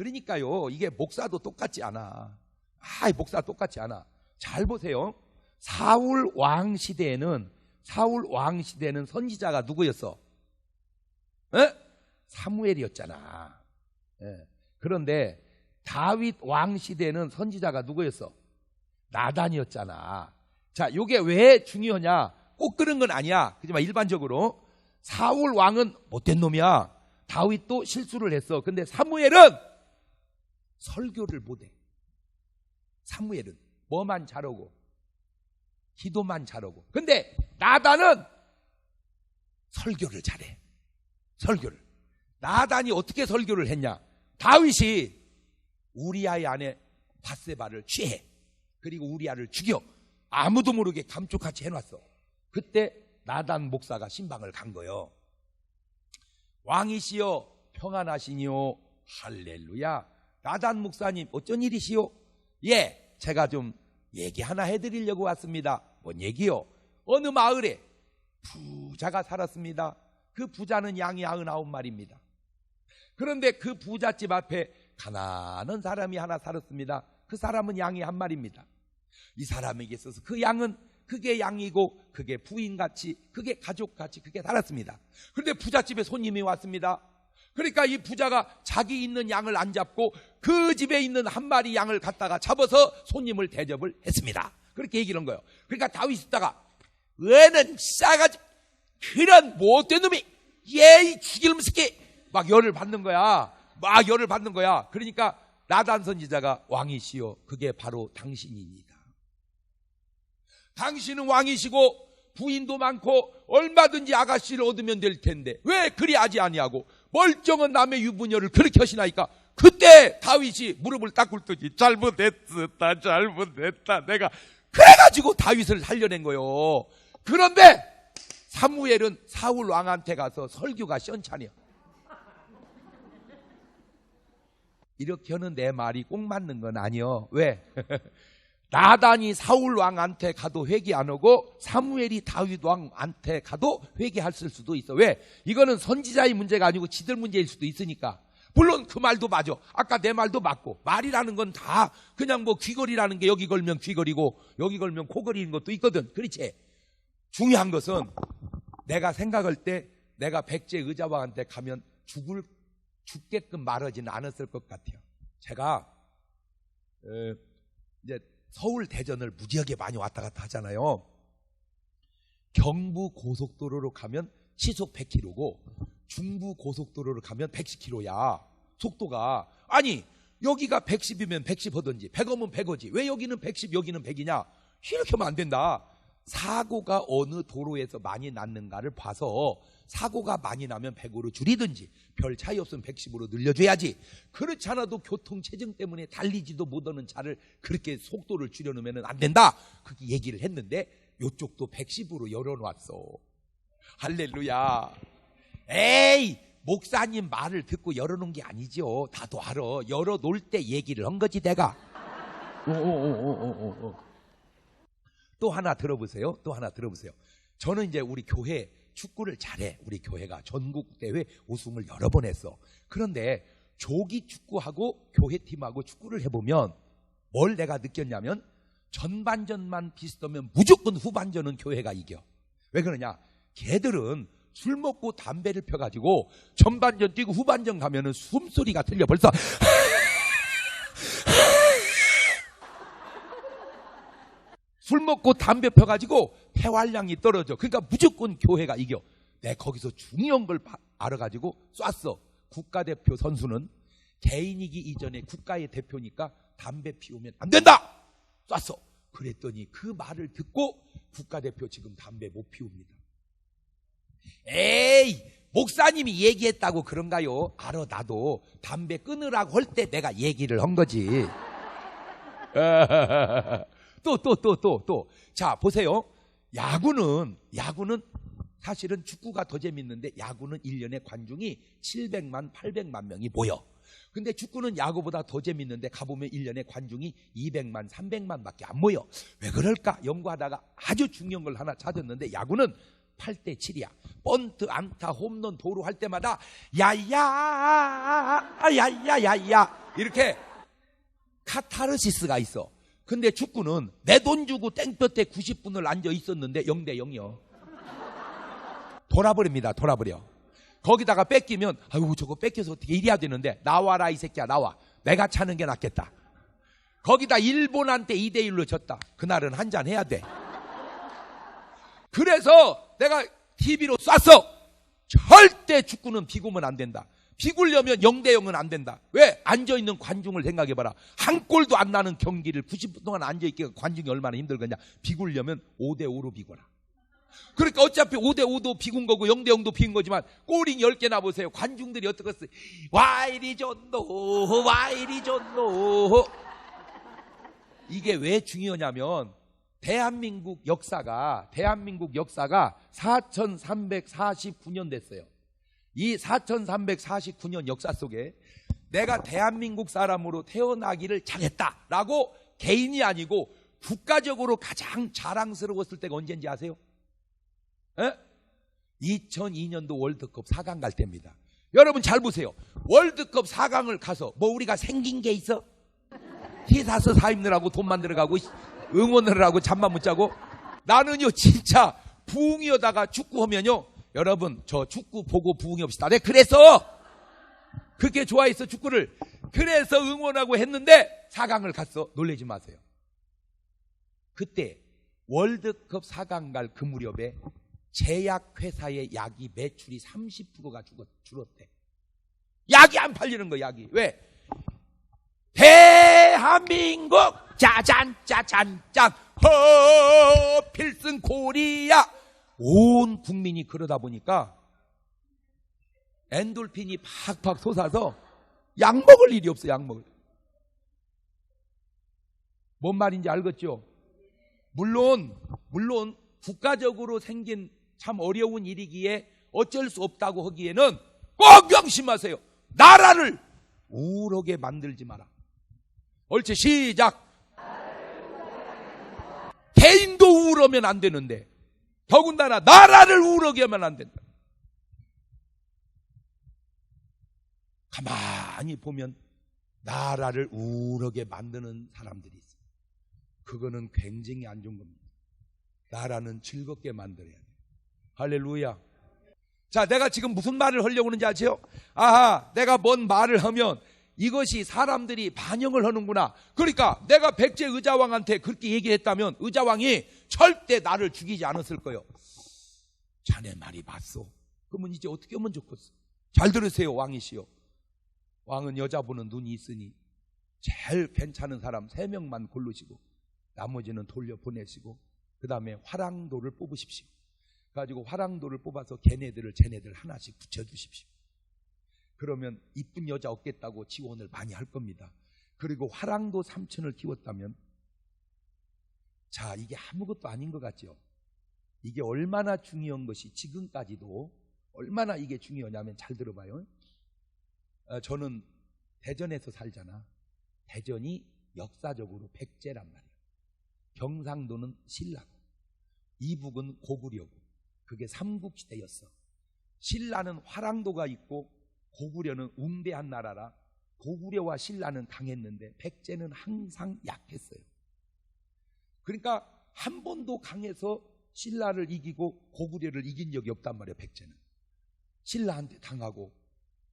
그러니까요. 이게 목사도 똑같지 않아. 아, 이 목사 똑같지 않아. 잘 보세요. 사울 왕 시대에는 사울 왕 시대는 선지자가 누구였어? 에? 사무엘이었잖아. 예. 그런데 다윗 왕 시대는 선지자가 누구였어? 나단이었잖아. 자, 요게 왜 중요하냐? 꼭 그런 건 아니야. 그지만 일반적으로 사울 왕은 못된 놈이야. 다윗도 실수를 했어. 근데 사무엘은 설교를 못해. 사무엘은 뭐만 잘하고 기도만 잘하고. 근데 나단은 설교를 잘해. 설교를. 나단이 어떻게 설교를 했냐? 다윗이 우리아의 아내 바세바를 취해. 그리고 우리아를 죽여. 아무도 모르게 감쪽같이 해놨어. 그때 나단 목사가 신방을 간 거요. 왕이시여 평안하시니요 할렐루야. 나단 목사님 어쩐 일이시요? 예, 제가 좀 얘기 하나 해드리려고 왔습니다. 뭔 얘기요? 어느 마을에 부자가 살았습니다. 그 부자는 양이 아흔아홉 마리입니다. 그런데 그 부잣집 앞에 가난한 사람이 하나 살았습니다. 그 사람은 양이 한 마리입니다. 이 사람에게 있어서 그 양은 그게 양이고 그게 부인같이 그게 가족같이 그게 살았습니다. 그런데 부잣집에 손님이 왔습니다. 그러니까 이 부자가 자기 있는 양을 안 잡고 그 집에 있는 한 마리 양을 갖다가 잡아서 손님을 대접을 했습니다. 그렇게 얘기를 한 거예요. 그러니까 다윗이 있다가 왜는 싸가지 그런 못된 놈이 예이 죽일놈 새끼 막 열을 받는 거야. 막 열을 받는 거야. 그러니까 나단 선지자가 왕이시여 그게 바로 당신입니다. 당신은 왕이시고 부인도 많고 얼마든지 아가씨를 얻으면 될 텐데 왜 그리 하지 아니하고 멀쩡한 남의 유부녀를 그렇게 하시나이까? 그때 다윗이 무릎을 딱 꿇더니 잘못했다 잘못했다. 내가 그래가지고 다윗을 살려낸 거요. 그런데 사무엘은 사울 왕한테 가서 설교가 시원찮이야 이렇게 하는 내 말이 꼭 맞는 건 아니요. 왜? 나단이 사울 왕한테 가도 회개 안 하고 사무엘이 다윗 왕한테 가도 회개했을 수도 있어. 왜? 이거는 선지자의 문제가 아니고 지들 문제일 수도 있으니까. 물론 그 말도 맞아. 아까 내 말도 맞고 말이라는 건 다 그냥 뭐 귀걸이라는 게 여기 걸면 귀걸이고 여기 걸면 코걸이인 것도 있거든. 그렇지? 중요한 것은 내가 생각할 때 내가 백제 의자왕한테 가면 죽을 죽게끔 말하지는 않았을 것 같아요. 제가 에, 이제 서울 대전을 무지하게 많이 왔다 갔다 하잖아요. 경부 고속도로로 가면 시속 100km고 중부 고속도로로 가면 110km야. 속도가 아니 여기가 110이면 110 하든지 100이면 100어지. 왜 여기는 110 여기는 100이냐? 이렇게 하면 안 된다. 사고가 어느 도로에서 많이 났는가를 봐서 사고가 많이 나면 100으로 줄이든지 별 차이 없으면 110으로 늘려줘야지. 그렇지 않아도 교통 체증 때문에 달리지도 못하는 차를 그렇게 속도를 줄여놓으면 안 된다. 그렇게 얘기를 했는데 요쪽도 110으로 열어놨어. 할렐루야. 에이! 목사님 말을 듣고 열어놓은 게 아니죠. 다도 알아. 열어놓을 때 얘기를 한 거지, 내가. 오, 오, 오. 또 하나 들어보세요. 또 하나 들어보세요. 저는 이제 우리 교회 축구를 잘해. 우리 교회가 전국 대회 우승을 여러 번 했어. 그런데 조기 축구하고 교회팀하고 축구를 해보면 뭘 내가 느꼈냐면 전반전만 비슷하면 무조건 후반전은 교회가 이겨. 왜 그러냐? 걔들은 술 먹고 담배를 펴가지고 전반전 뛰고 후반전 가면은 숨소리가 들려 벌써 술 먹고 담배 펴가지고 폐활량이 떨어져. 그러니까 무조건 교회가 이겨. 내 거기서 중요한 걸 바- 알아가지고 쐈어. 국가대표 선수는 개인이기 이전에 국가의 대표니까 담배 피우면 안 된다! 쐈어. 그랬더니 그 말을 듣고 국가대표 지금 담배 못 피웁니다. 에이! 목사님이 얘기했다고 그런가요? 알아, 나도. 담배 끊으라고 할 때 내가 얘기를 한 거지. 또, 또, 또, 또, 또. 자, 보세요. 야구는, 야구는 사실은 축구가 더 재밌는데 야구는 1년에 관중이 700만, 800만 명이 모여. 근데 축구는 야구보다 더 재밌는데 가보면 1년에 관중이 200만, 300만 밖에 안 모여. 왜 그럴까? 연구하다가 아주 중요한 걸 하나 찾았는데 야구는 8대 7이야. 번트, 안타, 홈런, 도루 할 때마다 야야, 야야야야 이렇게 카타르시스가 있어. 근데 축구는 내 돈 주고 땡볕에 90분을 앉아 있었는데 0대 0이요. 돌아버립니다. 돌아버려. 거기다가 뺏기면 아유 저거 뺏겨서 어떻게 이래야 되는데 나와라 이 새끼야 나와. 내가 차는 게 낫겠다. 거기다 일본한테 2대 1로 졌다. 그날은 한 잔 해야 돼. 그래서 내가 TV로 쐈어. 절대 축구는 비구면 안 된다. 비굴려면 0대 0은 안 된다. 왜? 앉아있는 관중을 생각해봐라. 한 골도 안 나는 경기를 90분 동안 앉아있기가 관중이 얼마나 힘들겠냐. 비굴려면 5대 5로 비거라. 그러니까 어차피 5대 5도 비군 거고 0대 0도 비군 거지만 골이 10개나 보세요. 관중들이 어떻겠어요? 와 이리 좋노 와 이리 좋노 이게 왜 중요하냐면 대한민국 역사가 대한민국 역사가 4349년 됐어요. 이 4349년 역사 속에 내가 대한민국 사람으로 태어나기를 잘했다라고 개인이 아니고 국가적으로 가장 자랑스러웠을 때가 언제인지 아세요? 에? 2002년도 월드컵 4강 갈 때입니다. 여러분 잘 보세요. 월드컵 4강을 가서 뭐 우리가 생긴 게 있어? 티 사서 사 입느라고 돈 만들어 가고 응원을 하고 잠만 못 자고 나는요 진짜 부흥이어다가 축구하면요 여러분 저 축구 보고 부흥이 없시다. 네 그래서 그렇게 좋아했어 축구를 그래서 응원하고 했는데 4강을 갔어 놀래지 마세요. 그때 월드컵 4강 갈 그 무렵에 제약회사의 약이 매출이 30%가 죽었, 줄었대. 약이 안 팔리는 거야, 약이. 왜? 대한민국 짜잔 짜잔 짠 허 필승 코리아 온 국민이 그러다 보니까 엔돌핀이 팍팍 솟아서 약 먹을 일이 없어 약 먹을 뭔 말인지 알겠죠? 물론 물론 국가적으로 생긴 참 어려운 일이기에 어쩔 수 없다고 하기에는 꼭 명심하세요. 나라를 우울하게 만들지 마라. 옳지 시작. 개인도 우울하면 안 되는데 더군다나 나라를 우울하게 하면 안 된다. 가만히 보면 나라를 우울하게 만드는 사람들이 있어요. 그거는 굉장히 안 좋은 겁니다. 나라는 즐겁게 만들어야 돼. 할렐루야. 자, 내가 지금 무슨 말을 하려고 하는지 아세요? 아하, 내가 뭔 말을 하면 이것이 사람들이 반영을 하는구나. 그러니까 내가 백제 의자왕한테 그렇게 얘기를 했다면 의자왕이 절대 나를 죽이지 않았을 거예요. 자네 말이 맞소. 그러면 이제 어떻게 하면 좋겠어? 잘 들으세요, 왕이시여. 왕은 여자 보는 눈이 있으니 제일 괜찮은 사람 세 명만 고르시고 나머지는 돌려 보내시고 그 다음에 화랑도를 뽑으십시오. 가지고 화랑도를 뽑아서 걔네들을 쟤네들 하나씩 붙여주십시오. 그러면 이쁜 여자 없겠다고 지원을 많이 할 겁니다. 그리고 화랑도 삼천을 키웠다면 자 이게 아무것도 아닌 것 같죠. 이게 얼마나 중요한 것이 지금까지도 얼마나 이게 중요하냐면 잘 들어봐요. 어, 저는 대전에서 살잖아. 대전이 역사적으로 백제란 말이야. 경상도는 신라고, 이북은 고구려고, 그게 삼국시대였어. 신라는 화랑도가 있고 고구려는 웅대한 나라라 고구려와 신라는 강했는데 백제는 항상 약했어요. 그러니까 한 번도 강해서 신라를 이기고 고구려를 이긴 적이 없단 말이에요, 백제는. 신라한테 당하고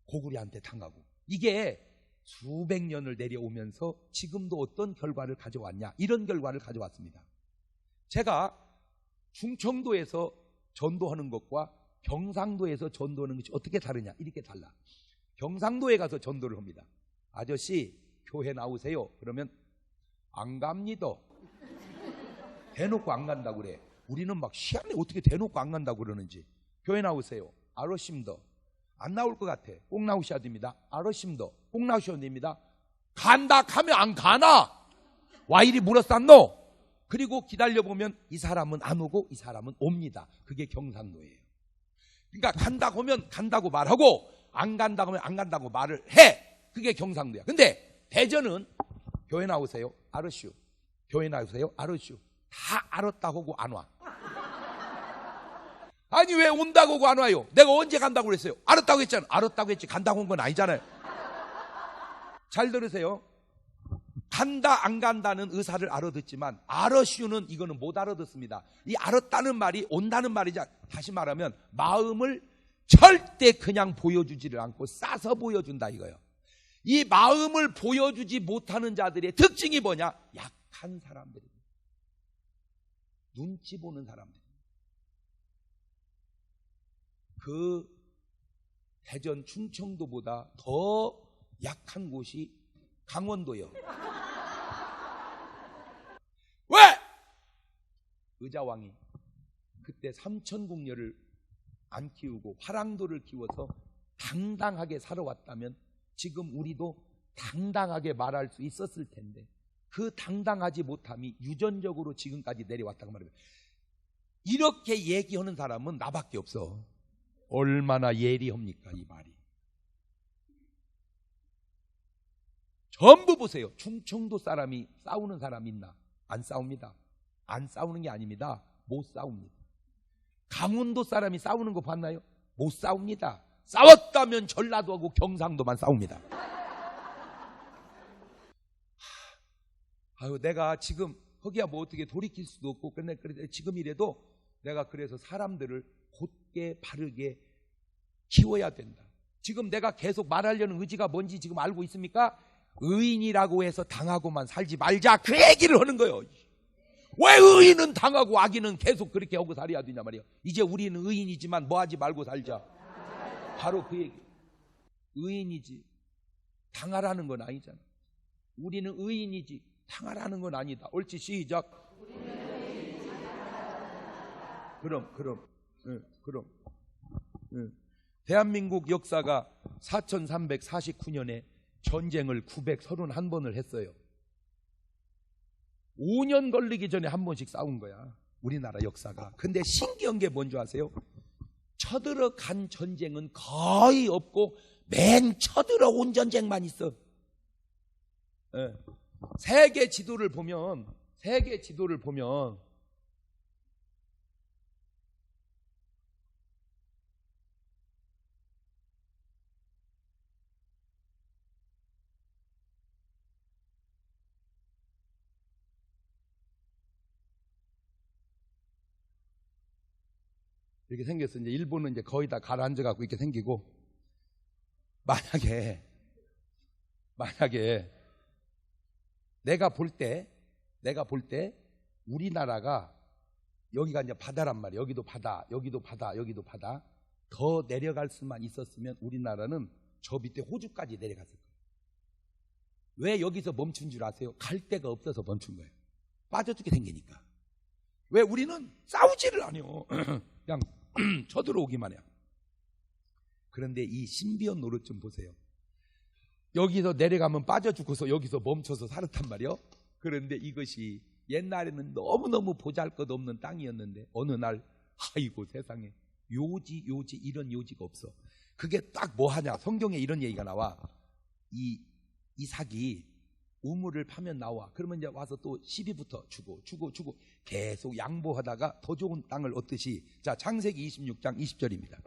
고구려한테 당하고. 이게 수백 년을 내려오면서 지금도 어떤 결과를 가져왔냐? 이런 결과를 가져왔습니다. 제가 충청도에서 전도하는 것과 경상도에서 전도하는 것이 어떻게 다르냐? 이렇게 달라. 경상도에 가서 전도를 합니다. 아저씨, 교회 나오세요. 그러면 안 갑니다. 대놓고 안 간다고 그래. 우리는 막 시안에 어떻게 대놓고 안 간다고 그러는지. 교회 나오세요. 아로심더. 안 나올 것 같아. 꼭 나오셔야 됩니다. 아로심더. 꼭 나오셔야 됩니다. 간다 하면 안 가나? 와 이리 물어쌌노? 그리고 기다려보면 이 사람은 안 오고 이 사람은 옵니다. 그게 경상도예요. 그러니까 간다 하면 간다고 말하고 안 간다고 하면 안 간다고 말을 해. 그게 경상도야. 근데 대전은 교회 나오세요. 아르슈. 교회 나오세요. 아르슈. 다 알았다 하고 안 와. 아니 왜 온다고 하고 안 와요? 내가 언제 간다고 그랬어요? 알았다고 했잖아. 알았다고 했지 간다고 한 건 아니잖아요. 잘 들으세요. 간다 안 간다는 의사를 알아듣지만 알아쉬우는 이거는 못 알아듣습니다. 이 알았다는 말이 온다는 말이자 다시 말하면 마음을 절대 그냥 보여주지를 않고 싸서 보여준다 이거예요. 이 마음을 보여주지 못하는 자들의 특징이 뭐냐? 약한 사람들입니다. 눈치 보는 사람들. 그 대전 충청도보다 더 약한 곳이 강원도요. 왜? 의자왕이 그때 삼천궁녀를 안 키우고 화랑도를 키워서 당당하게 살아왔다면 지금 우리도 당당하게 말할 수 있었을 텐데 그 당당하지 못함이 유전적으로 지금까지 내려왔다고 말합니다. 이렇게 얘기하는 사람은 나밖에 없어. 얼마나 예리합니까 이 말이. 전부 보세요. 충청도 사람이 싸우는 사람 있나? 안 싸웁니다. 안 싸우는 게 아닙니다. 못 싸웁니다. 강원도 사람이 싸우는 거 봤나요? 못 싸웁니다. 싸웠다면 전라도하고 경상도만 싸웁니다. 아유, 내가 지금 허기야 뭐 어떻게 돌이킬 수도 없고 근데 그래 지금 이래도 내가 그래서 사람들을 곧게 바르게 키워야 된다. 지금 내가 계속 말하려는 의지가 뭔지 지금 알고 있습니까? 의인이라고 해서 당하고만 살지 말자. 그 얘기를 하는 거예요. 왜 의인은 당하고 악인은 계속 그렇게 하고 살아야 되냐 말이에요. 이제 우리는 의인이지만 뭐 하지 말고 살자. 바로 그 얘기. 의인이지. 당하라는 건 아니잖아. 우리는 의인이지. 당하라는 건 아니다. 옳지, 시작. 그럼, 그럼, 응, 그럼. 응. 대한민국 역사가 4349년에 전쟁을 931번을 했어요. 5년 걸리기 전에 한 번씩 싸운 거야. 우리나라 역사가. 근데 신기한 게 뭔지 아세요? 쳐들어간 전쟁은 거의 없고 맨 쳐들어온 전쟁만 있어. 예. 세계 지도를 보면 세계 지도를 보면 이렇게 생겼어. 이제 일본은 이제 거의 다 가라앉아 갖고 이렇게 생기고 만약에 만약에 내가 볼 때 내가 볼 때 우리나라가 여기가 이제 바다란 말이야. 여기도 바다, 여기도 바다, 여기도 바다. 더 내려갈 수만 있었으면 우리나라는 저 밑에 호주까지 내려갔을 거예요. 왜 여기서 멈춘 줄 아세요? 갈 데가 없어서 멈춘 거예요. 빠져 죽게 생기니까. 왜 우리는 싸우지를 않아요. 그냥 쳐들어오기만 해요. 그런데 이 신비한 노릇 좀 보세요. 여기서 내려가면 빠져 죽고서 여기서 멈춰서 살았단 말이요. 그런데 이것이 옛날에는 너무너무 보잘 것 없는 땅이었는데 어느 날 아이고 세상에 요지 요지 이런 요지가 없어. 그게 딱 뭐 하냐? 성경에 이런 얘기가 나와. 이 이삭이 우물을 파면 나와. 그러면 이제 와서 또 시비부터 주고 주고 주고 계속 양보하다가 더 좋은 땅을 얻듯이 자 창세기 26장 20절입니다.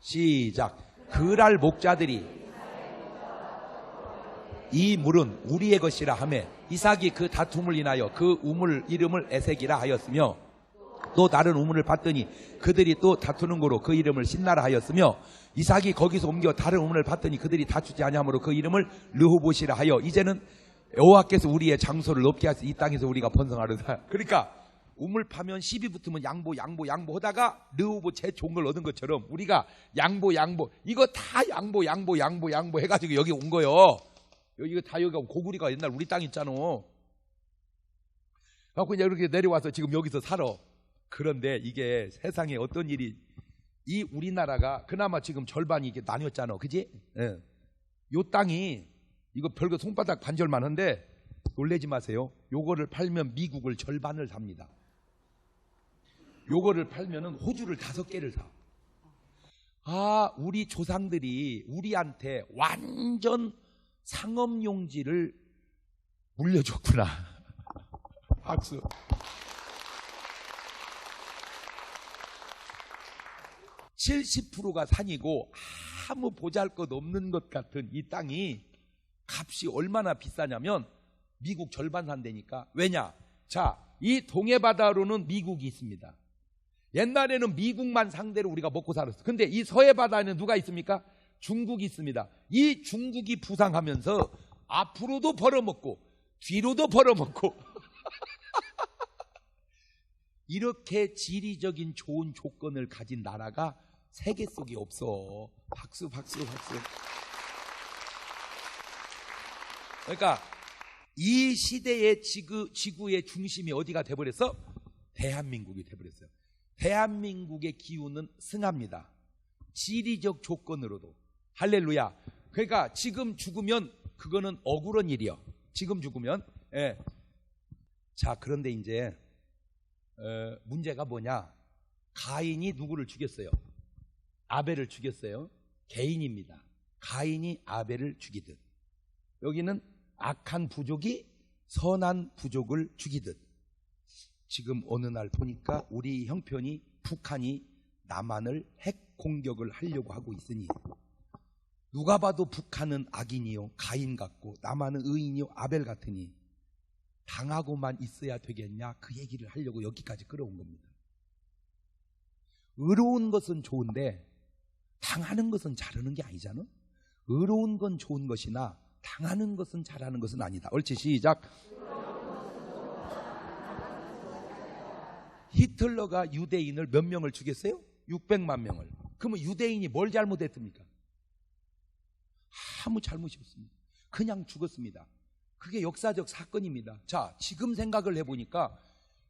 시작. 그랄 목자들이 이 물은 우리의 것이라 하매 이삭이 그 다툼을 인하여 그 우물 이름을 에색이라 하였으며 또 다른 우물을 봤더니 그들이 또 다투는 거로 그 이름을 신나라 하였으며 이삭이 거기서 옮겨 다른 우물을 봤더니 그들이 다투지 아니하므로 그 이름을 르호봇이라 하여 이제는 여호와께서 우리의 장소를 높게 하시 이 땅에서 우리가 번성하르다. 그러니까 우물 파면 시비 붙으면 양보 양보 양보 하다가 르호봇 제걸 얻은 것처럼 우리가 양보 양보 이거 다 양보 양보 양보 양보 해가지고 여기 온 거요. 여기가 다 여기가 고구리가 옛날 우리 땅 있잖아. 갖고 이제 이렇게 내려와서 지금 여기서 살아. 그런데 이게 세상에 어떤 일이 이 우리나라가 그나마 지금 절반이 이게 나뉘었잖아. 그지? 예. 요 땅이 이거 별거 손바닥 반절만 한데 놀래지 마세요. 요거를 팔면 미국을 절반을 삽니다. 요거를 팔면은 호주를 다섯 개를 사. 아, 우리 조상들이 우리한테 완전 상업용지를 물려줬구나. 박수. (70%가) 산이고 아무 보잘 것 없는 것 같은 이 땅이 값이 얼마나 비싸냐면 미국 절반 산대니까 왜냐? 자, 이 동해 바다로는 미국이 있습니다. 옛날에는 미국만 상대로 우리가 먹고 살았어. 근데 이 서해 바다에는 누가 있습니까? 중국이 있습니다. 이 중국이 부상하면서 앞으로도 벌어먹고 뒤로도 벌어먹고 이렇게 지리적인 좋은 조건을 가진 나라가 세계 속에 없어. 박수, 박수, 박수. 그러니까 이 시대의 지구, 지구의 중심이 어디가 돼버렸어? 대한민국이 돼버렸어요. 대한민국의 기운은 승합니다. 지리적 조건으로도. 할렐루야. 그러니까 지금 죽으면 그거는 억울한 일이요. 지금 죽으면. 예. 자, 그런데 이제 어, 문제가 뭐냐? 가인이 누구를 죽였어요? 아벨을 죽였어요. 개인입니다. 가인이 아벨을 죽이듯. 여기는 악한 부족이 선한 부족을 죽이듯. 지금 어느 날 보니까 우리 형편이 북한이 남한을 핵 공격을 하려고 하고 있으니 누가 봐도 북한은 악인이요 가인 같고 남한은 의인이요 아벨 같으니 당하고만 있어야 되겠냐 그 얘기를 하려고 여기까지 끌어온 겁니다. 의로운 것은 좋은데 당하는 것은 잘하는 게 아니잖아. 의로운 건 좋은 것이나 당하는 것은 잘하는 것은 아니다. 옳지 시작. 히틀러가 유대인을 몇 명을 죽였어요? 600만 명을. 그러면 유대인이 뭘 잘못했습니까? 아무 잘못이 없습니다. 그냥 죽었습니다. 그게 역사적 사건입니다. 자, 지금 생각을 해보니까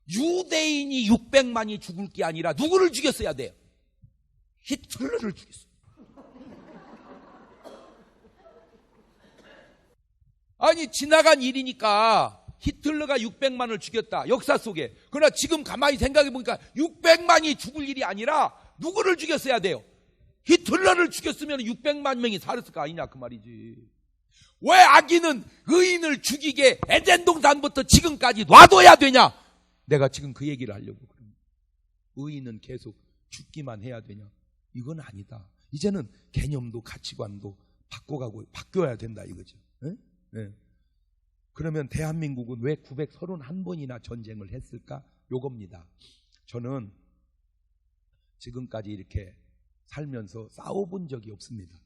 유대인이 600만이 죽을 게 아니라 누구를 죽였어야 돼요? 히틀러를 죽였어요. 아니, 지나간 일이니까 히틀러가 600만을 죽였다. 역사 속에. 그러나 지금 가만히 생각해 보니까 600만이 죽을 일이 아니라 누구를 죽였어야 돼요? 히틀러를 죽였으면 600만 명이 살았을 거 아니냐 그 말이지. 왜 악인은 의인을 죽이게 에덴 동산부터 지금까지 놔둬야 되냐? 내가 지금 그 얘기를 하려고 그럽니다. 의인은 계속 죽기만 해야 되냐? 이건 아니다. 이제는 개념도 가치관도 바꿔가고 바뀌어야 된다 이거죠. 예? 예. 그러면 대한민국은 왜 931번이나 전쟁을 했을까? 요겁니다. 저는 지금까지 이렇게 살면서 싸워본 적이 없습니다.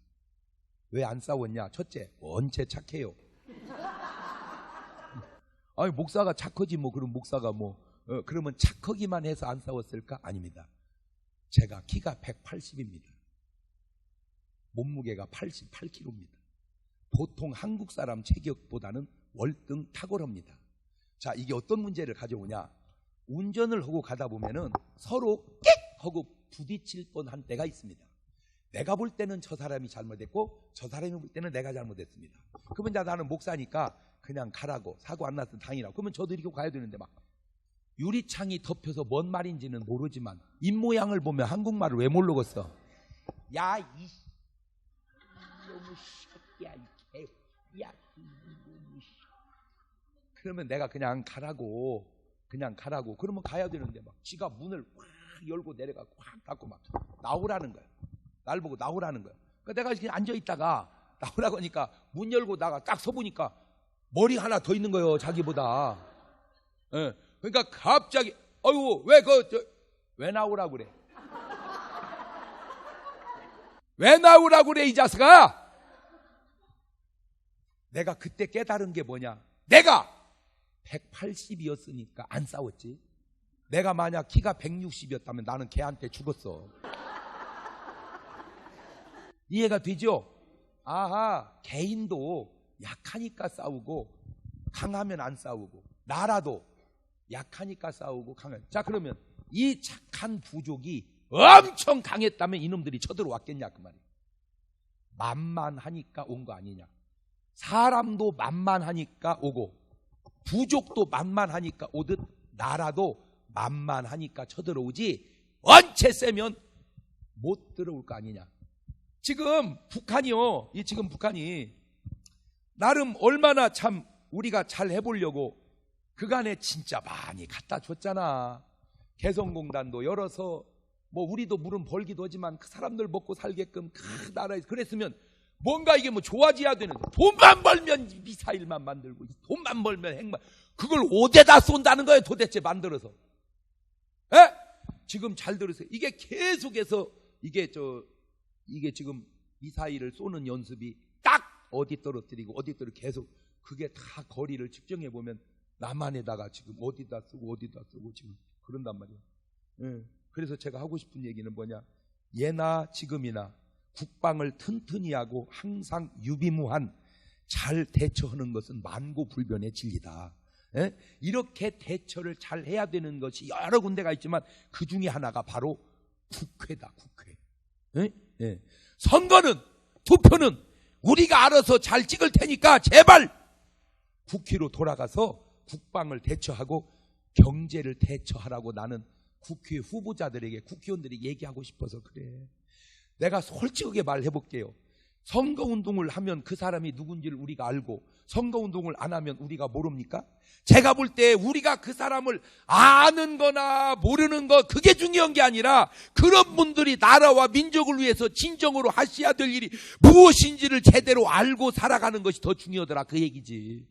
왜 안 싸웠냐? 첫째, 원체 착해요. 아니, 목사가 착하지, 뭐, 그럼 목사가 뭐, 어, 그러면 착하기만 해서 안 싸웠을까? 아닙니다. 제가 키가 180입니다. 몸무게가 88kg입니다. 보통 한국 사람 체격보다는 월등 탁월합니다. 자, 이게 어떤 문제를 가져오냐? 운전을 하고 가다 보면은 서로 끽! 하고 부딪힐 뻔한 때가 있습니다. 내가 볼 때는 저 사람이 잘못했고 저 사람이 볼 때는 내가 잘못했습니다. 그러면 이제 나는 목사니까 그냥 가라고 사고 안 났으면 다행이라고. 그러면 저도 이렇게 가야 되는데 막 유리창이 덮여서 뭔 말인지는 모르지만 입 모양을 보면 한국말을 왜 모르겠어? 야, 이 너무 새끼야, 이 개. 야, 씨. 그러면 내가 그냥 가라고, 그냥 가라고. 그러면 가야 되는데 막 지가 문을 확 열고 내려가 확 닫고 막 나오라는 거야. 날 보고 나오라는 거야. 그러니까 내가 이렇게 앉아 있다가 나오라고 하니까 문 열고 나가 딱 서보니까 머리 하나 더 있는 거예요, 자기보다. 예. 그러니까 갑자기, 어유 왜 그, 저, 왜 나오라고 그래? 왜 나오라고 그래, 이 자식아? 내가 그때 깨달은 게 뭐냐? 내가 180이었으니까 안 싸웠지. 내가 만약 키가 160이었다면 나는 걔한테 죽었어. 이해가 되죠? 아하, 개인도 약하니까 싸우고 강하면 안 싸우고 나라도 약하니까 싸우고 강한. 자 그러면 이 착한 부족이 엄청 강했다면 이놈들이 쳐들어왔겠냐 그 말이에요. 만만하니까 온 거 아니냐. 사람도 만만하니까 오고 부족도 만만하니까 오듯 나라도 만만하니까 쳐들어오지 원체 세면 못 들어올 거 아니냐. 지금 북한이요. 이 지금 북한이 나름 얼마나 참 우리가 잘 해보려고 그간에 진짜 많이 갖다 줬잖아. 개성공단도 열어서 뭐 우리도 물은 벌기도 하지만 그 사람들 먹고 살게끔 그 나라에 그랬으면 뭔가 이게 뭐 좋아져야 되는데 돈만 벌면 미사일만 만들고 돈만 벌면 핵만 그걸 어디다 쏜다는 거예요 도대체 만들어서 에? 지금 잘 들으세요 이게 계속해서 이게 저 이게 지금 미사일을 쏘는 연습이 딱 어디 떨어뜨리고 어디 떨어 계속 그게 다 거리를 측정해 보면 남한에다가 지금 어디다 쓰고 어디다 쓰고 지금 그런단 말이에요. 예. 그래서 제가 하고 싶은 얘기는 뭐냐? 예나 지금이나 국방을 튼튼히 하고 항상 유비무한 잘 대처하는 것은 만고불변의 진리다. 예? 이렇게 대처를 잘 해야 되는 것이 여러 군데가 있지만 그 중에 하나가 바로 국회다, 국회. 예? 예. 선거는, 투표는 우리가 알아서 잘 찍을 테니까 제발 국회로 돌아가서 국방을 대처하고 경제를 대처하라고 나는 국회 후보자들에게 국회의원들이 얘기하고 싶어서 그래. 내가 솔직하게 말해볼게요. 선거운동을 하면 그 사람이 누군지를 우리가 알고 선거운동을 안 하면 우리가 모릅니까? 제가 볼 때 우리가 그 사람을 아는 거나 모르는 거 그게 중요한 게 아니라 그런 분들이 나라와 민족을 위해서 진정으로 하셔야 될 일이 무엇인지를 제대로 알고 살아가는 것이 더 중요하더라 그 얘기지.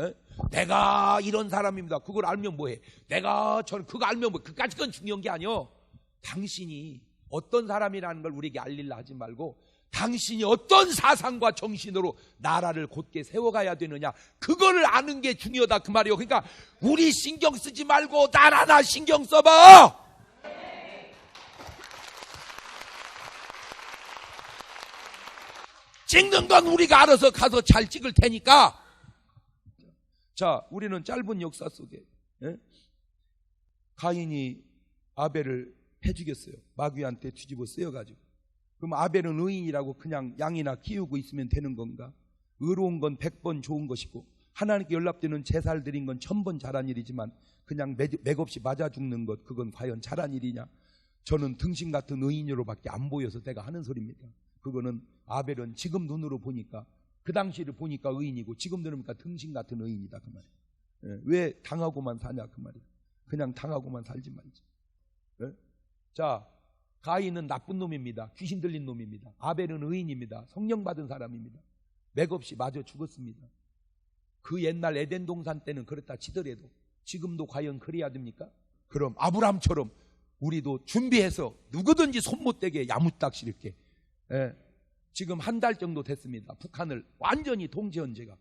에? 내가 이런 사람입니다. 그걸 알면 뭐해? 내가 전 그거 알면 뭐 그까지 건 중요한 게 아니요. 당신이 어떤 사람이라는 걸 우리에게 알릴라 하지 말고 당신이 어떤 사상과 정신으로 나라를 곧게 세워가야 되느냐 그거를 아는 게 중요하다 그 말이요. 그러니까 우리 신경 쓰지 말고 나라나 신경 써봐. 찍는 건 우리가 알아서 가서 잘 찍을 테니까 자, 우리는 짧은 역사 속에 예? 가인이 아벨을 패 죽였어요. 마귀한테 뒤집어 쓰여가지고. 그럼 아벨은 의인이라고 그냥 양이나 키우고 있으면 되는 건가? 의로운 건백번 좋은 것이고 하나님께 연락되는 제사를 드린 건 천번 잘한 일이지만 그냥 맥, 맥없이 맞아 죽는 것 그건 과연 잘한 일이냐? 저는 등신 같은 의인으로밖에 안 보여서 내가 하는 소리입니다. 그거는 아벨은 지금 눈으로 보니까 그 당시를 보니까 의인이고 지금 들으니까 등신 같은 의인이다 그 말이에요. 예, 왜 당하고만 사냐 그 말이에요. 그냥 당하고만 살지 말지. 예? 자, 가인은 나쁜 놈입니다. 귀신 들린 놈입니다. 아벨은 의인입니다. 성령 받은 사람입니다. 맥없이 맞아 죽었습니다. 그 옛날 에덴 동산 때는 그렇다 치더라도 지금도 과연 그래야 됩니까? 그럼 아브람처럼 우리도 준비해서 누구든지 손 못 대게 야무딱 이렇게 예, 지금 한 달 정도 됐습니다. 북한을 완전히 동지현 제가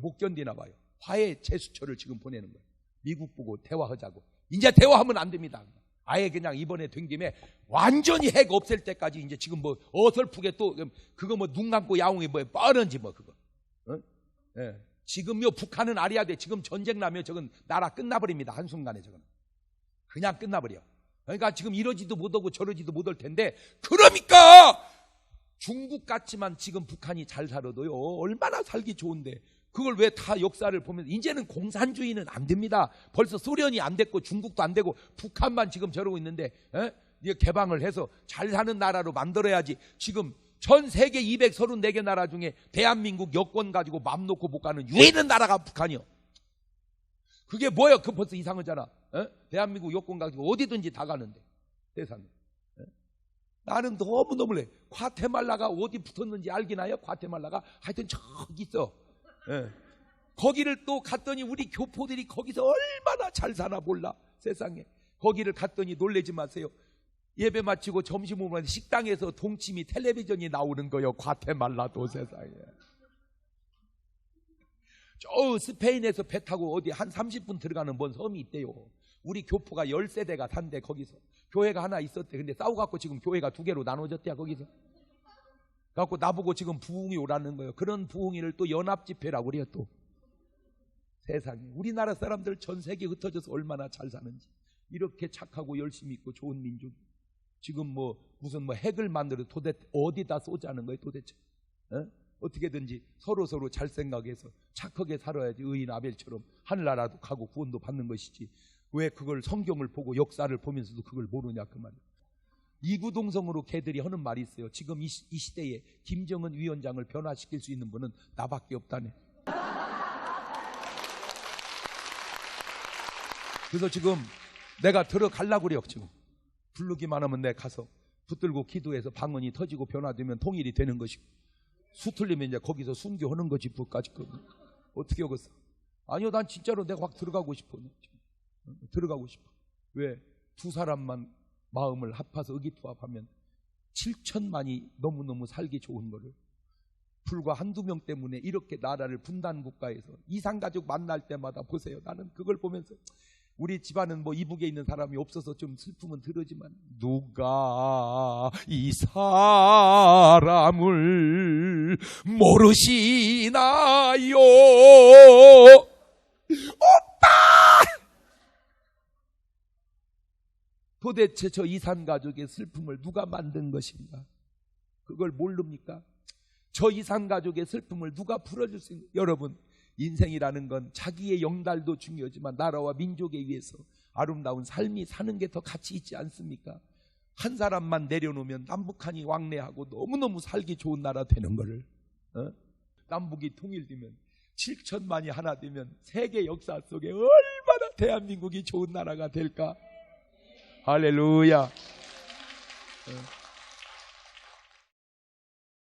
못 견디나 봐요. 화해 제수처를 지금 보내는 거예요. 미국 보고 대화하자고. 이제 대화하면 안 됩니다. 아예 그냥 이번에 된 김에 완전히 핵 없앨 때까지 이제 지금 뭐 어설프게 또 그거 뭐 눈 감고 야옹이 뭐 뻔한지 뭐 그거. 어? 예. 지금요 북한은 알아야 돼. 지금 전쟁 나면 저건 나라 끝나버립니다. 한순간에 저건. 그냥 끝나버려. 그러니까 지금 이러지도 못하고 저러지도 못할 텐데 그러니까 중국 같지만 지금 북한이 잘 살아도요 얼마나 살기 좋은데 그걸 왜 다 역사를 보면 이제는 공산주의는 안 됩니다. 벌써 소련이 안 됐고 중국도 안 되고 북한만 지금 저러고 있는데 에? 이게 개방을 해서 잘 사는 나라로 만들어야지. 지금 전 세계 234개 나라 중에 대한민국 여권 가지고 맘 놓고 못 가는 유일한 나라가 북한이요. 그게 뭐예요? 그 벌써 이상하잖아. 에? 대한민국 여권 가지고 어디든지 다 가는데 세상에. 나는 너무 너무해. 과테말라가 어디 붙었는지 알기나요? 과테말라가 하여튼 저기 있어. 예. 거기를 또 갔더니 우리 교포들이 거기서 얼마나 잘 사나 몰라 세상에. 거기를 갔더니 놀래지 마세요. 예배 마치고 점심 먹으면 식당에서 동치미 텔레비전이 나오는 거요. 과테말라도 세상에. 저 스페인에서 배 타고 어디 한 30분 들어가는 뭔 섬이 있대요. 우리 교포가 10세대가 산대 거기서. 교회가 하나 있었대. 근데 싸워갖고 지금 교회가 두 개로 나눠졌대야 거기서. 갖고 나보고 지금 부흥이 오라는 거예요. 그런 부흥이를 또 연합집회라고 그래요 또. 세상에 우리나라 사람들 전 세계 흩어져서 얼마나 잘 사는지 이렇게 착하고 열심히 있고 좋은 민족. 지금 뭐 무슨 뭐 핵을 만들어 도대체 어디다 쏘자는 거예요 도대체. 어? 어떻게든지 서로 서로 잘 생각해서 착하게 살아야지 의인 아벨처럼 하늘나라도 가고 구원도 받는 것이지. 왜 그걸 성경을 보고 역사를 보면서도 그걸 모르냐 그 말이에요. 이구동성으로 개들이 하는 말이 있어요. 지금 이, 시, 이 시대에 김정은 위원장을 변화시킬 수 있는 분은 나밖에 없다네. 그래서 지금 내가 들어가려고 그래요, 지금. 부르기만 하면 내 가서 붙들고 기도해서 방언이 터지고 변화되면 통일이 되는 것이고. 수틀리면 이제 거기서 순교하는 거지 부까지 거 어떻게 하겠어? 아니요, 난 진짜로 내가 확 들어가고 싶어. 어, 들어가고 싶어. 왜? 두 사람만 마음을 합해서 의기투합하면 7천만이 너무너무 살기 좋은 거를 불과 한두 명 때문에 이렇게 나라를 분단 국가에서 이상가족 만날 때마다 보세요. 나는 그걸 보면서 우리 집안은 뭐 이북에 있는 사람이 없어서 좀 슬픔은 들으지만 누가 이 사람을 모르시나요? 도대체 저 이산 가족의 슬픔을 누가 만든 것인가? 그걸 모릅니까? 저 이산 가족의 슬픔을 누가 풀어줄 수 있는? 여러분, 인생이라는 건 자기의 영달도 중요하지만 나라와 민족에 위해서 아름다운 삶이 사는 게 더 가치 있지 않습니까? 한 사람만 내려놓으면 남북한이 왕래하고 너무너무 살기 좋은 나라 되는 거를 어? 남북이 통일되면 7천만이 하나 되면 세계 역사 속에 얼마나 대한민국이 좋은 나라가 될까? 할렐루야. 어.